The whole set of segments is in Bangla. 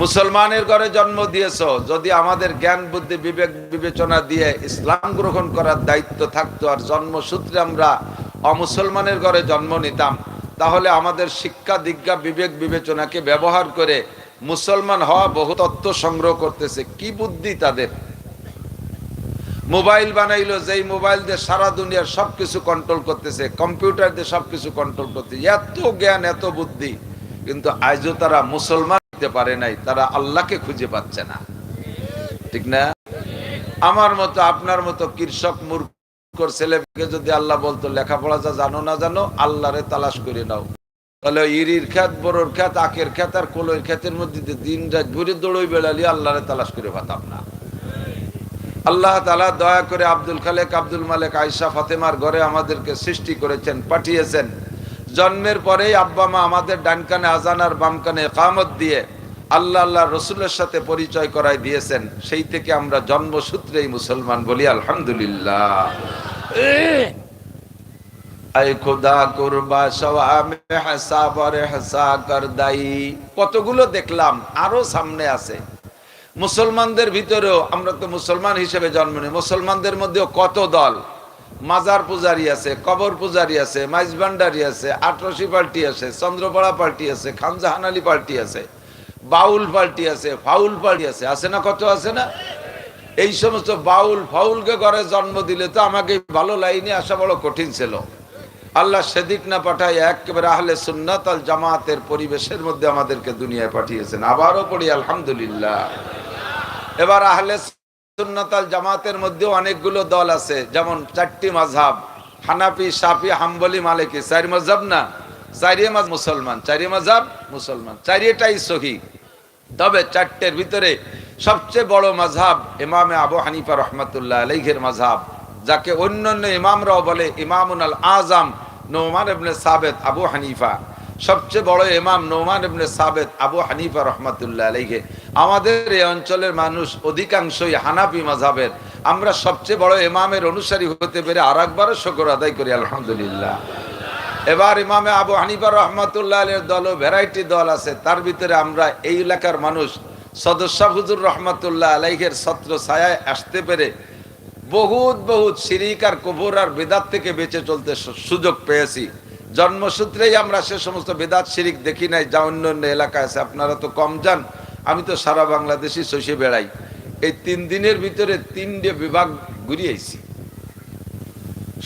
মুসলমানের ঘরে জন্ম দিয়েছ, যদি আমাদের জ্ঞান, বুদ্ধি, বিবেক, বিবেচনা দিয়ে ইসলাম গ্রহণ করার দায়িত্ব থাকতো আর জন্মসূত্রে আমরা অমুসলমানের ঘরে জন্ম নিতাম, তাহলে আমাদের শিক্ষা দীক্ষা বিবেক, বিবেচনাকে ব্যবহার করে মুসলমান হওয়া বহু তত্ত্ব সংগ্রহ করতেছে। কি বুদ্ধি তাদের? মোবাইল বানাইলো, যেই মোবাইল দিয়ে সারা দুনিয়ার সবকিছু কন্ট্রোল করতেছে কম্পিউটার দিয়ে সবকিছু কন্ট্রোল করতেছে। এত জ্ঞান, এত বুদ্ধি, কিন্তু আজও তারা মুসলমান হতে পারে নাই, তারা আল্লাহকে খুঁজে পাচ্ছে না। ঠিক না? আমার মতো, আপনার মতো কৃষক, মূর্খর ছেলেকে যদি আল্লাহ বলতো, লেখাপড়া যা জানো না জানো, আল্লাহরে তালাশ করে নাও। তাহলে ইরির খ্যাত বড়োর খ্যাত আখের খ্যাত আর কলোর খ্যাতের মধ্যে দিন রাত ঘুরে দৌড়ই বেড়ালি, আল্লাহরে তালাশ করে পাতাম না। আল্লাহ তালা দয়া করে আব্দুল খালেক, আব্দুল মালেক আয়সা ফাতেমার ঘরে আমাদেরকে সৃষ্টি করেছেন, পাঠিয়েছেন। জন্মের পরেই আব্বা মা আমাদের ডান কানে, আজান আর বাম কামত দিয়ে আল্লাহ আল্লাহ রসুলের সাথে পরিচয় করাই দিয়েছেন, সেই থেকে আমরা জন্মসূত্রেই মুসলমান বলি, আলহামদুলিল্লাহ। কতগুলো দেখলাম, আরও সামনে আছে। মুসলমানদের ভিতরেও, আমরা তো মুসলমান হিসেবে জন্ম নিই, মুসলমানদের মধ্যেও কত দল? মাজার পূজারি আছে, কবর পূজারি আছে, মাইজবান্ডারি আছে আটরসি পার্টি আছে, চন্দ্রপাড়া পার্টি আছে খানজাহানালি পার্টি আছে। বাউল পার্টি আছে, ফাউল পার্টি আছে আছে না কত আছে না? এই সমস্ত বাউল ফাউলকে ঘরে জন্ম দিলে তো আমাকে ভালো লাইনে আসা বড় কঠিন ছিল। আল্লাহ সেদিক না পাঠায় একেবারে আহলে সুন্নাত আল জামাতের পরিবেশের মধ্যে আমাদেরকে দুনিয়ায় পাঠিয়েছেন। আবারও পড়ি, আলহামদুলিল্লাহ। এবার আহলে সুন্নাত আল জামাতের মধ্যেও অনেকগুলো দল আছে, যেমন চারটি মাঝহাব হানাফি সাফি হাম্বলি, মালিকি। চারি মজাব না? চারিয়ে মাঝ মুসলমান, চারিয়ে মাঝহাব মুসলমান, চারিয়েটাই সহি। তবে চারটের ভিতরে সবচেয়ে বড় মাঝহাব ইমামে আবু হানিফা রহমতুল্লাহ আলাইহের মাঝহাব, যাকে অন্যান্য ইমামরাও বলে ইমামুন আল আজম নোমান ইবনে সাবেদ আবু হানিফা। সবচেয়ে বড় ইমাম নোমান ইবনে সাবেদ আবু হানিফা রহমতুল্লাহ আলাইহে। আমাদের এই অঞ্চলের মানুষ অধিকাংশই হানাফি মাঝহাবের। আমরা সবচেয়ে বড় ইমামের অনুসারী হতে পেরে আর একবারও শকর আদায় করি, আলহামদুলিল্লাহ। এবার ইমামে আবু হানিফা রহমতুল্লাহ আলের দল ভ্যারাইটি দল আছে, তার ভিতরে আমরা এই এলাকার মানুষ, সদস্য হুজুর রহমতুল্লাহ আলাইহের ছত্র ছায়ায় আসতে পেরে বহুত বহুত সিরিক আর কবর আর বেদাত থেকে বেঁচে চলতে সুযোগ পেয়েছি। জন্মসূত্রেই আমরা সে সমস্ত বেদাত শিরিক দেখি নাই, যা অন্য অন্য এলাকায় আছে, আপনারা তো কম যান আমি তো সারা বাংলাদেশি শৈশে বেড়াই। এই তিন দিনের ভিতরে তিনটে বিভাগ ঘুরিয়েছি।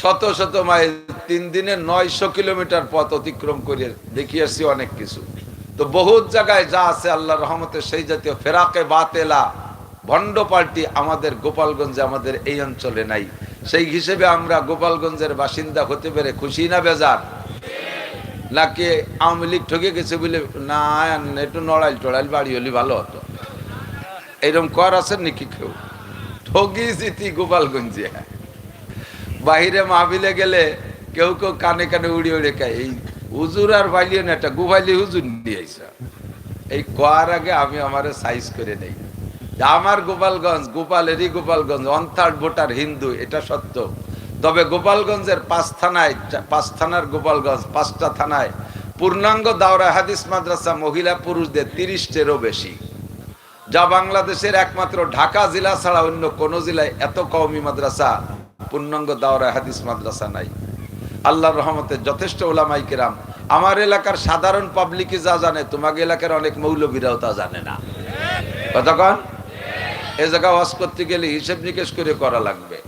শত শত মাইল তিন দিনে নয়শো কিলোমিটার পথ অতিক্রম করে দেখিয়েছি অনেক কিছু। তো বহুত জায়গায় যা আছে আল্লাহ রহমতে সেই জাতীয় ফেরাকে বাতেলা, ভণ্ড পার্টি আমাদের গোপালগঞ্জে আমাদের এই অঞ্চলে নাই। সেই হিসেবে আমরা গোপালগঞ্জের বাসিন্দা হতে পেরে খুশি না বেজার? নাকি আওয়ামী লীগ ঠকে গেছে বলে, না, একটু নড়াইল টড়াইল বাড়ি হলে ভালো হতো। এরকম কর আছেন নাকি কেউ? ঠগি জিতি গোপালগঞ্জে। বাহিরে মাহবিলে গেলে কেউ কেউ কানে কানে উড়ি উড়ে খায়। এই হুজুর আর বাইলিয়ে না, একটা গুবাইলি হুজুর নিয়ে আইসা। এই কোয়ার আগে আমি আমার সাইজ করে নেই। আমার Gopalganj, গোপালেরই Gopalganj one third voter Hindu, এটা সত্য। তবে গোপালগঞ্জের পাঁচ থানায়, পাঁচ থানার গোপালগঞ্জ, পাঁচটা থানায়, পূর্ণাঙ্গ দাওরা হাদিস মাদ্রাসা মহিলা পুরুষদের তিরিশটেরও বেশি। যা বাংলাদেশের একমাত্র ঢাকা জেলা ছাড়া অন্য কোন জেলায় এত কওমি মাদ্রাসা, পূর্ণাঙ্গ দাওরা হাদিস মাদ্রাসা নাই। আল্লাহর রহমতে যথেষ্ট ওলামাই কেরাম। আমার এলাকার সাধারণ পাবলিকই যা জানে তোমাকে এলাকার অনেক মৌলবীরাও তা জানে না। কতক্ষণ এ জায়গা ওয়াজ করতে গেলে হিসেব নিকেশ করে করা লাগবে।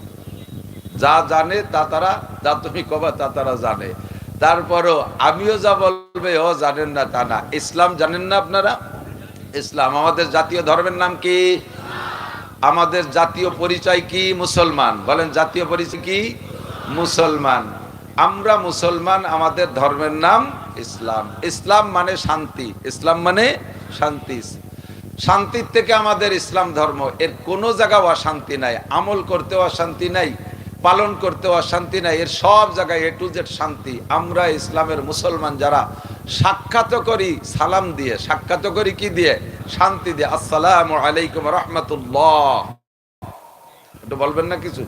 যা জানে তা তারা, যা তুমি কবা তা তারা জানে। তারপরও আমিও যা বলবে, ও জানেন না তা না। ইসলাম জানেন না আপনারা? ইসলাম, আমাদের জাতীয় ধর্মের নাম কি? আমাদের জাতীয় পরিচয় কি? মুসলমান। বলেন, জাতীয় পরিচয় কি? মুসলমান। আমরা মুসলমান, আমাদের ধর্মের নাম ইসলাম। ইসলাম মানে শান্তি। ইসলাম মানে শান্তি। শান্তির থেকে আমাদের ইসলাম ধর্ম। এর কোনো জায়গাও অশান্তি নাই। আমল করতেও অশান্তি নাই, পালন করতেও অশান্তি নাই। এর সব জায়গায় এ টু জেড শান্তি। আমরা ইসলামের মুসলমান যারা সাক্ষাৎ করি সালাম দিয়ে। সাক্ষাৎ করি কি দিয়ে? শান্তি দিয়ে। আসসালাম আলাইকুম রহমতুল্লাহ। একটু বলবেন না কিছু?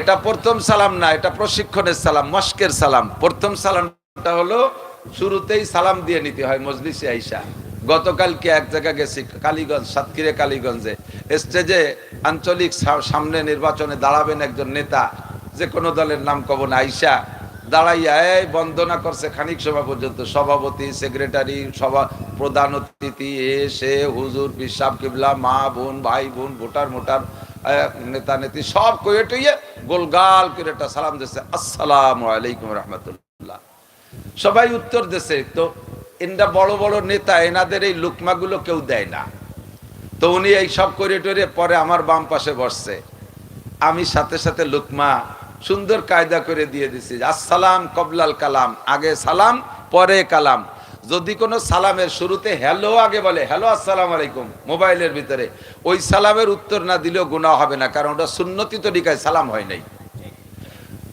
এটা প্রথম সালাম না, এটা প্রশিক্ষণের সালাম, মস্কের সালাম। প্রথম সালামটা হলো, শুরুতেই সালাম দিয়ে নিতে হয় মজলিসে আইসা। গতকালকে এক জায়গায় গেছি, কালীগঞ্জ, সাতক্ষীরে কালীগঞ্জে। স্টেজে আঞ্চলিক সামনে নির্বাচনে দাঁড়াবেন একজন নেতা, যে কোনো দলের নাম কব না, আইসা দাঁড়াইয়া, এই বন্দনা করছে খানিক সময় পর্যন্ত, সভাপতি, সেক্রেটারি, সভা প্রধান অতিথি এ সে হুজুর বিশ্বাব কিবলা, মা বোন, ভাই বোন, ভোটার মোটার নেতা নেত্রী সব কয়ে টইয়ে গোলগাল করে একটা সালাম দিচ্ছে আসসালাম আলাইকুম রহমতুল্লাহ। সবাই উত্তর দিছে, তো এনরা বড় বড় নেতা, এনাদের এই লুকমাগুলো কেউ দেয় না। তো উনি এই সব করে টরে পরে আমার বাম পাশে বসছে। আমি সাথে সাথে লুকমা সুন্দর কায়দা করে দিয়ে দিছি, আসসালাম কবলাল কালাম, আগে সালাম, পরে কালাম। যদি কোনো সালামের শুরুতে হ্যালো আগে বলে, হ্যালো, আসসালাম আলাইকুম মোবাইলের ভিতরে, ওই সালামের উত্তর না দিলেও গুণা হবে না, কারণ ওটা সুন্নতি তরিকায় সালাম হয় নাই।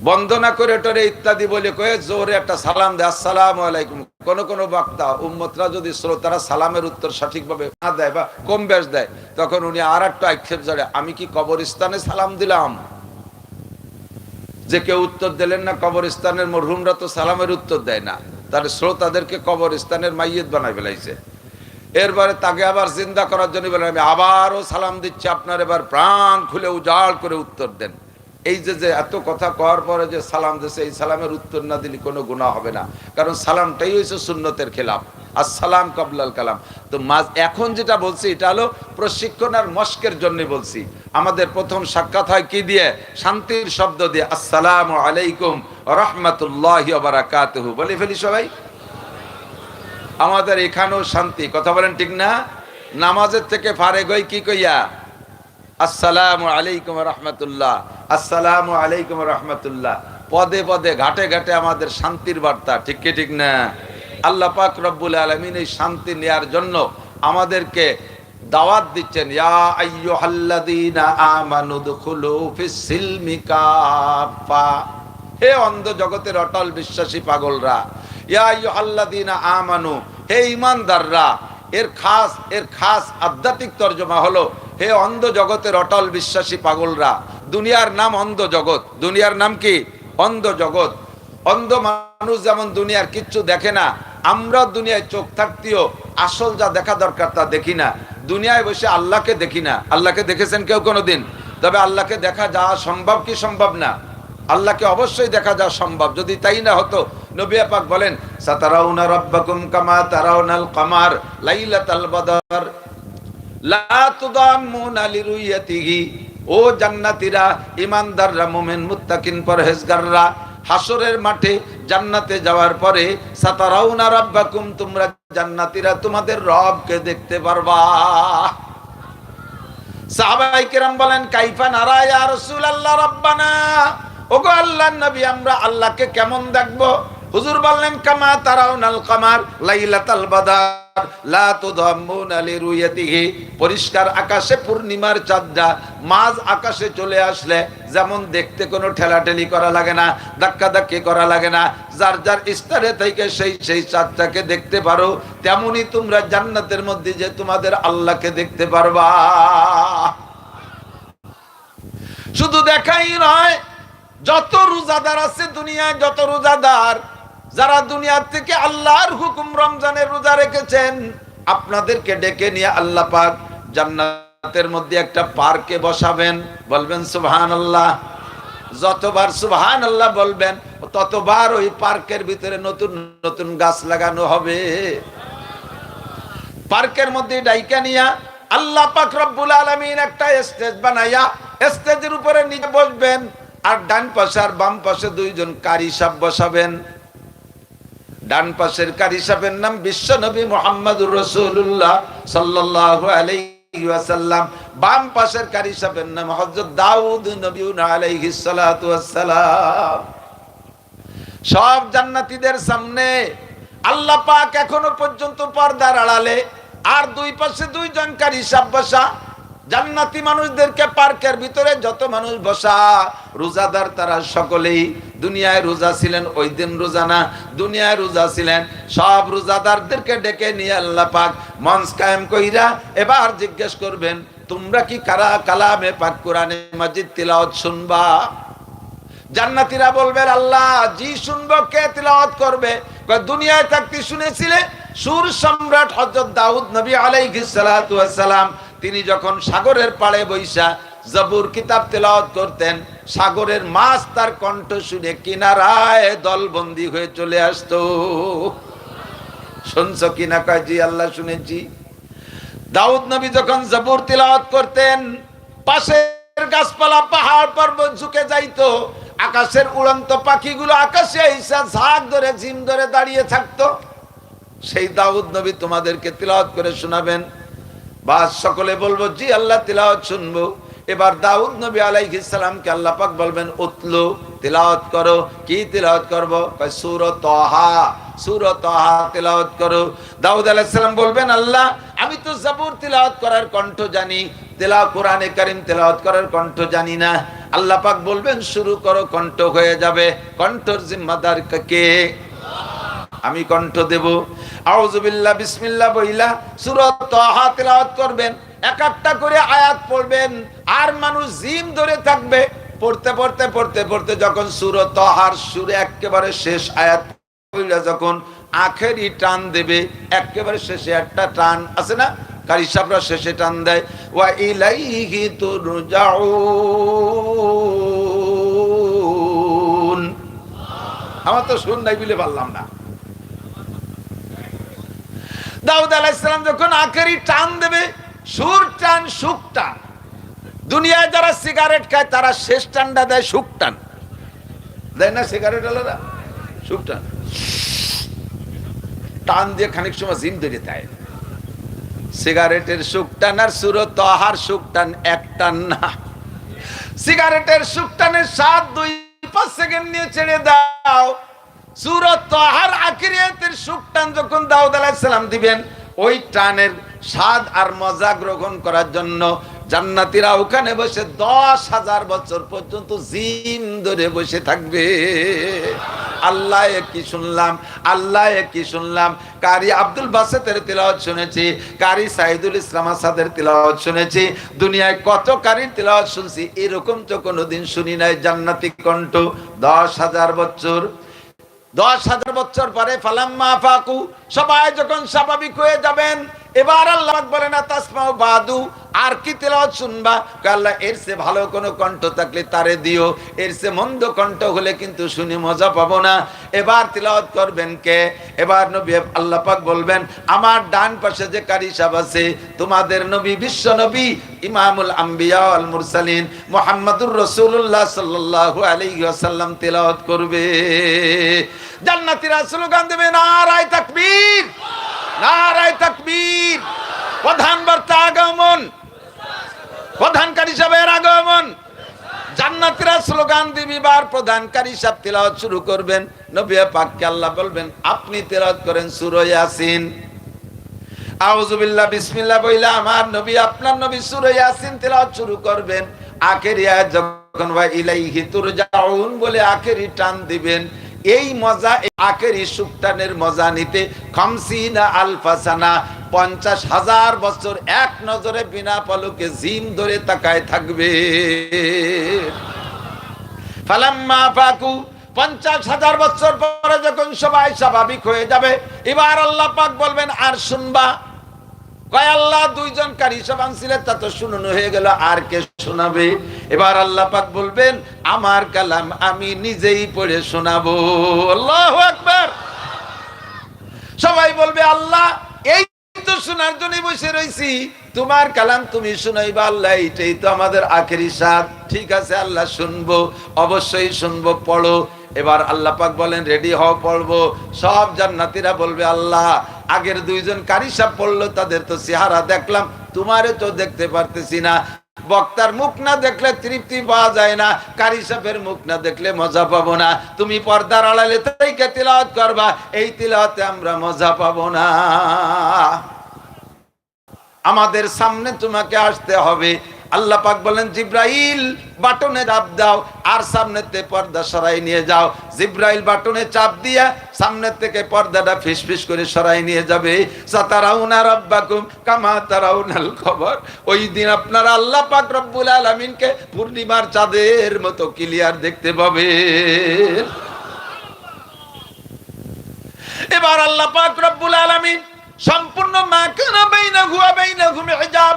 বন্দনা করে টরে ইত্যাদি বলে কয়ে জোরে একটা সালাম দেয়, আসসালাম আলাইকুম কোন কোন বক্তা, উম্মতরা যদি শ্রোতারা সালামের উত্তর সঠিকভাবে না দেয় বা কম ব্যাস দেয়, তখন উনি আর একটা আক্ষেপ জড়ে আমি কি কবরস্থানে সালাম দিলাম? যে কেউ উত্তর দিলেন না, কবরস্থানের মরহুমরা তো সালামের উত্তর দেয় না। তার শ্রোতাদেরকে কবরস্থানের মাইয়েত বানাই ফেলাইছে। এরপরে তাকে আবার চিন্তা করার জন্য বলে, আমি আবারও সালাম দিচ্ছি আপনার, এবার প্রাণ খুলে উজাড় করে উত্তর দেন। এই যে যে এত কথা কওয়ার পরে যে সালাম দিয়েছে, এই সালামের উত্তর না দিলে কোনো গুণা হবে না। কারণ সালামটাই হয়েছে সুন্নতের খেলাফ। আর সালাম কবলাল কালাম। তো মাঝ, এখন যেটা বলছি, এটা হলো প্রশিক্ষণ আর মস্কের জন্য বলছি। আমাদের প্রথম সাক্ষাৎ হয় কি দিয়ে? শান্তির শব্দ দিয়ে, আসসালামু আলাইকুম, রহমতুল্লাহ বারাকাতুহু। বলে ফেলি সবাই। আমাদের এখানেও শান্তি। কথা বলেন ঠিক না? নামাজের থেকে ফারে গই কি কইয়া? আসসালামু আলাইকুম রহমতুল্লাহ। আসসালামু আলাইকুম রহমতুল্লাহ। পদে পদে, ঘাটে ঘাটে আমাদের শান্তির বার্তা। ঠিক কি ঠিক না? আল্লাহ পাক রব্বুল আলমিন এই শান্তি নেয়ার জন্য আমাদেরকে দাওয়াত দিচ্ছেন হে অন্ধ জগতের অটল বিশ্বাসী পাগলরা হে ঈমানদাররা, এর খাস এর খাস আধ্যাত্মিক তর্জমা হলো, হে অন্ধ জগতের অটল বিশ্বাসী পাগলরা, দুনিয়ার নাম অন্ধ জগৎ। দুনিয়ার নাম কি? অন্ধ জগৎ। অন্ধ মানুষ যেমন দুনিয়ার কিচ্ছু দেখে না আমরা দুনিয়ায় চোখ থাকতেও আসল যা দেখা দরকার তা দেখি না। দুনিয়ায় বসে আল্লাহকে দেখি না। আল্লাহকে দেখেছেন কেউ কোনোদিন? তবে আল্লাহকে দেখা যাওয়া সম্ভব কি সম্ভব না? আল্লাহকে অবশ্যই দেখা যাওয়া সম্ভব। যদি তাই না হতো, নবী পাক বলেন কামার ও জান্নাতীরা, ঈমানদাররা, মুমিন, মুত্তাকিন, পরহেজগাররা হাসরের মাঠে জান্নাতে যাওয়ার পরে তোমরা জান্নাতীরা তোমাদের রবকে দেখতে পারবা। সাহাবাই কেরাম বলেন, কাইফা নারায় আর রসুল আল্লাহ রব্বানা? ওগো আল্লাহ নবী, আমরা আল্লাহকে কেমন দেখব? হুজুর বললেন, কামা তারাউনাল কামার লাইলাতাল বাদার, লা পরিষ্কার আকাশে পূর্ণিমার চাঁদটা মাঝ আকাশে চলে আসলে যেমন দেখতে কোনো ঠেলাঠেলি করা লাগে না ধাক্কা ধাক্কি করা লাগে না, যার যার স্তরে থেকে সেই সেই চাঁদটাকে দেখতে পারো, তেমনি তোমরা জান্নাতের মধ্যে যে তোমাদের আল্লাহকে দেখতে পারবা। শুধু দেখাই নয়, যত রোজাদার আছে দুনিয়ায় যত রোজাদার যারা দুনিয়ার থেকে আল্লাহর হুকুম রমজানের রোজা রেখেছেন, আপনাদেরকে ডেকে নিয়ে আল্লাহ পাক জান্নাতের মধ্যে একটা পার্কে বসাবেন। বলবেন সুবহান আল্লাহ যতবার সুবহান আল্লাহ বলবেন, ততবার ওই পার্কের ভিতরে নতুন নতুন গাছ লাগানো হবে। পার্কের মধ্যে ডাইকা নিয়া আল্লাহ পাক রব্বুল আলামিন একটা স্টেজ বানাইয়া স্টেজের উপরে নিচে বসবেন, আর ডান পাশে আর বাম পাশে দুইজন কারি সাহেব বসাবেন। ডান পাশের কারি সাহেবের নাম বিশ্ব নবী মোহাম্মদুর রসুল্লাহ আলাইহি বাম পাশের নাম হযরত দাউদ সালাতু সব জান্নাতীদের সামনে আল্লাহ পাক এখনও পর্যন্ত পর্দার আড়ালে, আর দুই পাশে দুইজন কারি সাহেব বসা। জান্নাতি মানুষদেরকে পার্কের ভিতরে যত মানুষ বসা, রোজাদার তারা সকলেই দুনিয়ায় রোজা ছিলেন, ওই দিন রোজা না, দুনিয়ায় রোজা ছিলেন। সব রোজাদারদেরকে ডেকে নিয়ে আল্লাহ পাক মঞ্চ কায়েম কইরা এবার জিজ্ঞেস করবেন, তোমরা কি কারা কালামে পাক কোরআনে মাজিদ তিলাওয়াত শুনবা? জান্নাতীরা বলবেন, আল্লাহ, জি শুনব, কে তিলাওয়াত করবে? দুনিয়ায় থাকতে শুনেছিলে? সুর সম্রাট হযরত দাউদ নবী আলাইহিস সালাতু ওয়াস সালাম তিনি যখন সাগরের পাড়ে বৈশা জবুর কিতাব তেলাওয়াত করতেন, সাগরের মাছ তার কণ্ঠ শুনে কিনারায় দলবন্দি হয়ে চলে আসতো। শুনছো কিনা কয়, জি আল্লাহ শুনেছি। দাউদ নবী যখন জবুর তিলাওয়াত করতেন, পাশের গাছপালা, পাহাড় পর্বত ঝুঁকে যাইতো, আকাশের উড়ন্ত পাখিগুলো আকাশে এসে ঝাঁক ধরে, ঝিম ধরে দাঁড়িয়ে থাকতো। সেই দাউদ নবী তোমাদেরকে তিলাওয়াত করে শোনাবেন। বা সকলে বলব, জি, আল্লাহ তিলাওয়াত শুনব। এবার দাউদ নবী আলাইহিস সালামকে আল্লাহ পাক বলবেন, উতলু, তিলাওয়াত করো। কি তিলাওয়াত করব? কয়, সূরা তাহা সূরা তাহা তিলাওয়াত করো। দাউদ আলাইহিস সালাম বলবেন, আল্লাহ, আমি তো জাবুর তিলাওয়াত করার কণ্ঠ জানি, তেলা কোরআনে কারীম তিলাওয়াত করার কণ্ঠ জানি না। আল্লাহ পাক বলবেন, শুরু করো, কণ্ঠ হয়ে যাবে। কণ্ঠর জিম্মাদার কে? আমি কণ্ঠ দেব। আউযুবিল্লাহ, বিসমিল্লাহ বইলা সূরা তাহা করবেন। এক একটা করে আয়াত পড়বেন। আর মানুষ জিম ধরে থাকবে। পড়তে পড়তে পড়তে পড়তে যখন সূরা তাহার সুরে একেবারে শেষ আয়াত যখন আখেরি টান দেবে। একেবারে শেষে একটা টান আছে না? কারি সাহেবরা শেষে টান দেয়। ওয়া ইলাইহি তুরজাউন। আমার তো শুন নাই বলে পারলাম না। দাউদ আলাইসালাম যখন আখেরি টান দেবে, সুর টান, সুখ টান। দুনিয়ায় যারা সিগারেট খায়, তারা শেষ টানটা দেয় সুখ টান। দেয় না সিগারেট আলাদা? সুখ টান। টান দিয়ে খানিক সময় জিম ধরে দেয়। সিগারেটের সুখ টান আর সুর তহার সুখ টান এক টান না। সিগারেটের সুখ টানের সাত দুই পাঁচ সেকেন্ড নিয়ে ছেড়ে দাও। সুরত তহার আখিরিয়াতের সুখ টান যখন দাউদ আলাইহিস সালাম দিবেন, ওই টানের স্বাদ আর মজা গ্রহণ করার জন্য জান্নাতীরা ওখানে বসে দশ হাজার বছর পর্যন্ত জিম ধরে বসে থাকবে। আল্লাহ কি শুনলাম, আল্লাহ কি শুনলাম। কারি আব্দুল বাসেতের তিলাওয়াত শুনেছি, কারি সাইদুল ইসলাম আসাদের তিলাওয়াত শুনেছি, দুনিয়ায় কত কারির তিলাওয়াত শুনছি, এরকম তো কোনোদিন শুনি নাই। জান্নাতি কণ্ঠ দশ হাজার বছর দশ হাজার বছর পরে ফালাম্মা ফাকু, সবাই যখন স্বাভাবিক হয়ে যাবেন, এবার আল্লাহ বলে না তাসমাউ বাদু আর কি তেলাওয়াত শুনবা? আল্লাহ, এর সে ভালো কোনো কণ্ঠ থাকলে তারে দিও, এর সে মন্দ কণ্ঠ হলে কিন্তু শুনে মজা পাবো না। এবার তিলাওয়াত করবেন কে? এবার নবী আল্লাহ পাক বলবেন, আমার ডান পাশে যে কারি সাহেব আছে, তোমাদের নবী বিশ্ব নবী, ইমামুল আম্বিয়া আল মুরসালিন, মুহাম্মাদুর রাসূলুল্লাহ সাল্লাল্লাহু আলাইহি ওয়াসাল্লাম তেলাওয়াত করবে। জান্নাতীরা স্লোগান দেবে, নারায়ে তাকবীর নারায়ে তাকবীর। প্রধান আগমন। জান্নাতীরা স্লোগান দিবি বার প্রধানকারী শুরু করবেন। পাককে আল্লাহ বলবেন, আপনি করেন ইয়াসিন। আউযুবিল্লাহ বিসমিল্লাহ বইলা আমার নবী, আপনার নবী ইয়াসিন শুরু করবেন। আখেরি যখন ইলাইহি তুরজাউন বলে আখেরি টান দিবেন, এই মজা আখেরি সুক্তানের মজা নিতে খামসিনা আলফাসানা পঞ্চাশ হাজার বছর এক নজরে বিনা পলকে জিম ধরে তাকায় থাকবে। ফালাম্মা ফাকু, পঞ্চাশ হাজার বছর পরে যখন সবাই স্বাভাবিক হয়ে যাবে, এবার আল্লাহ পাক বলবেন, আর শুনবা? কয়, আল্লাহ দুইজন তা তো শুনানো হয়ে গেল, আর কে শোনাবে? এবার আল্লাহ পাক বলবেন, আমার কালাম আমি নিজেই পড়ে শোনাবো। আল্লাহু আকবার। সবাই বলবে, আল্লাহ তো শোনার জন্য বসে রইছি। তোমার কালাম তুমি শুনাইবা আল্লাহ, এইটাই তো আমাদের আখেরি সাথ ঠিক আছে, আল্লাহ শুনব, অবশ্যই শুনব, পড়ো। এবার আল্লাহ পাক বলেন রেডি হও, পড়ব। সব জান্নাতীরা বলবে, আল্লাহ, আগের দুইজন কারি সাহেব পড়ল, তাদের তো চেহারা দেখলাম, তোমারে তো দেখতে পারতেছি না। বক্তার মুখ না দেখলে তৃপ্তি পাওয়া যায় না, কারি সাহেবের মুখ না দেখলে মজা পাবো না। তুমি পর্দার আড়ালে তাইকে তিলাওয়াত করবা, এই তিলাওয়াতে আমরা মজা পাবো না। আমাদের সামনে তোমাকে আসতে হবে। আল্লাহ পাক বলেন জিব্রাইল, বাটনে চাপ দাও, আর সামনে সামনেতে পর্দা সরাই নিয়ে যাও। জিব্রাইল বাটনে চাপ দিয়া সামনের থেকে পর্দাটা ফিসফিস করে সরাই নিয়ে যাবে। সাতারাউনা রাব্বাকুম কামা তারাউনাল খবর। ওই দিন আপনারা আল্লাহ পাক রব্বুল আলামিনকে পূর্ণিমার চাঁদের মতো ক্লিয়ার দেখতে পাবে এবার আল্লাহ পাক রব্বুল আলামিন সম্পূর্ণ মা কানা বাইনাহু ওয়া ঘুমে হিজাব।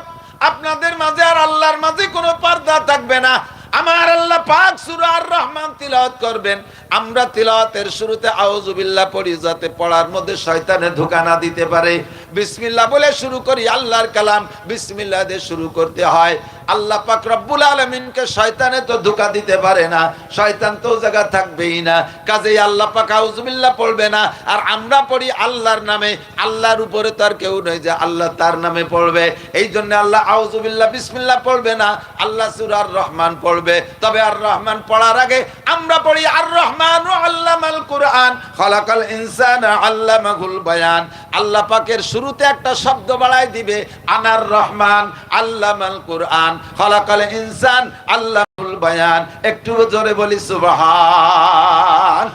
আপনাদের মাঝে আর আল্লাহর মাঝে কোনো পর্দা থাকবে না। আমার আল্লাহ পাক সূরা আর রহমান তিলাওয়াত করবেন। আমরা তিলাওয়াতের শুরুতে আউযুবিল্লাহ পড়ি, যাতে পড়ার মধ্যে শয়তানে ধোঁকা না দিতে পারে। বিসমিল্লাহ বলে শুরু করি, আল্লাহর কালাম। বিসমিল্লাহ দিয়ে শুরু করতে হয়। আল্লাহ পাক রব্বুল আলামিনকে শয়তানে তো ধোঁকা দিতে পারে না। শয়তান তো জায়গা থাকবেই না। কাজেই আল্লাহ পাক আউযুবিল্লাহ পড়বে না। আর আমরা পড়ি আল্লাহর নামে। আল্লাহর উপরে তো আর কেউ নয় যে আল্লাহ তার নামে পড়বে। এই জন্য আল্লাহ আউযুবিল্লাহ বিসমিল্লাহ পড়বে না। আল্লাহ সূরার রহমান পড়বে। তবে আর রহমান পড়ার আগে আমরা পড়ি আর রহমান আল্লামাল কুরআন। খলাকাল ইনসানা আল্লামাহুল বায়ান। আল্লাহ পাকের শুরুতে একটা শব্দ বাড়াই দিবে, আনার রহমান আল্লামাল কুরআন। খলাকাল ইনসান, আল্লাহুল বায়ান। একটু জোরে বলি, সুবহান।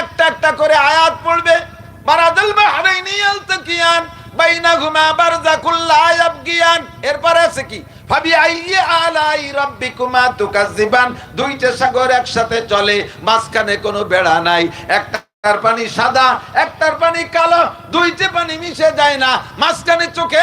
একটা একটা করে আয়াত পড়বে। বারাদাল বাহরাইনি ইয়ালতাকিয়ান বাইনাহুমা বারযাকুল লা ইয়াবগিয়ান। এরপর আছে কি? আইয়ি আলাই দুইটা সাগর একসাথে চলে, মাঝখানে কোনো বেড়া নাই। একটার পানি সাদা, একটার পানি কালো। দুইটা পানি মিশে যায় না। মাঝখানে চোখে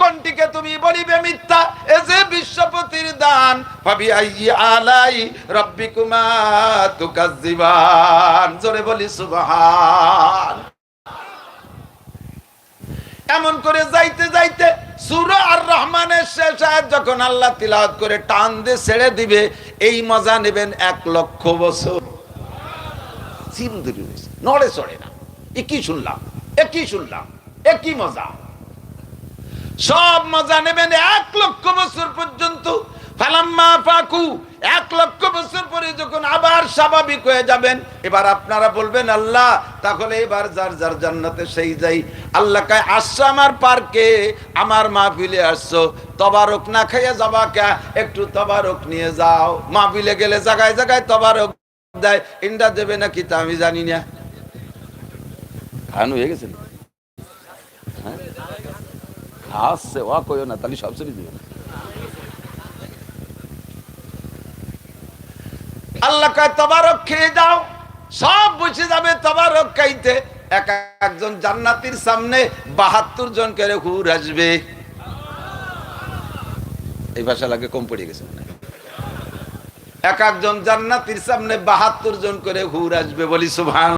কোনটিকে তুমি বলিবে মিথ্যা? এ যে বিশ্বপতির দান ভাবি আলাই রব্বিকুমা তুকাজ্জিবান। জোরে বলি সুবহান। এমন করে যাইতে যাইতে সূরা আর রহমানের শেষ যখন আল্লাহ তিলাওয়াত করে টান দিয়ে ছেড়ে দিবে, এই মজা নেবেন এক লক্ষ বছর। নড়ে চড়ে না। এ কি শুনলাম এ কি শুনলাম এ কি মজা। সব মজা নেবেন এক লক্ষ বছর পর্যন্ত। এক লক্ষ বছর পরে যখন আবার স্বাভাবিক হয়ে যাবেন, এবার আপনারা বলবেন, আল্লাহ, তাহলে এবার যার যার জান্নাতে সেই যাই। আল্লাহ কায় আমার পার্কে, আমার আসছো। তবারক না খাইয়ে যাবা কে? একটু তবারক নিয়ে যাও। মা মাহফিলে গেলে জায়গায় জায়গায় তবারক দেয়। ইন্ডা দেবে নাকি তা আমি জানি না। হয়ে গেছে। হ্যাঁ খাচ্ছে ওয়া কইও না আল্লাহ কয় তবারক খেয়ে যাও সব বুঝে যাবে তবারক খাইতে এক একজন জান্নাতির সামনে বাহাত্তর জন করে হুর আসবে। এই ভাষা লাগে কম পড়ে গেছে মনে এক একজন জান্নাতির সামনে বাহাত্তর জন করে হুর আসবে বলি সুভান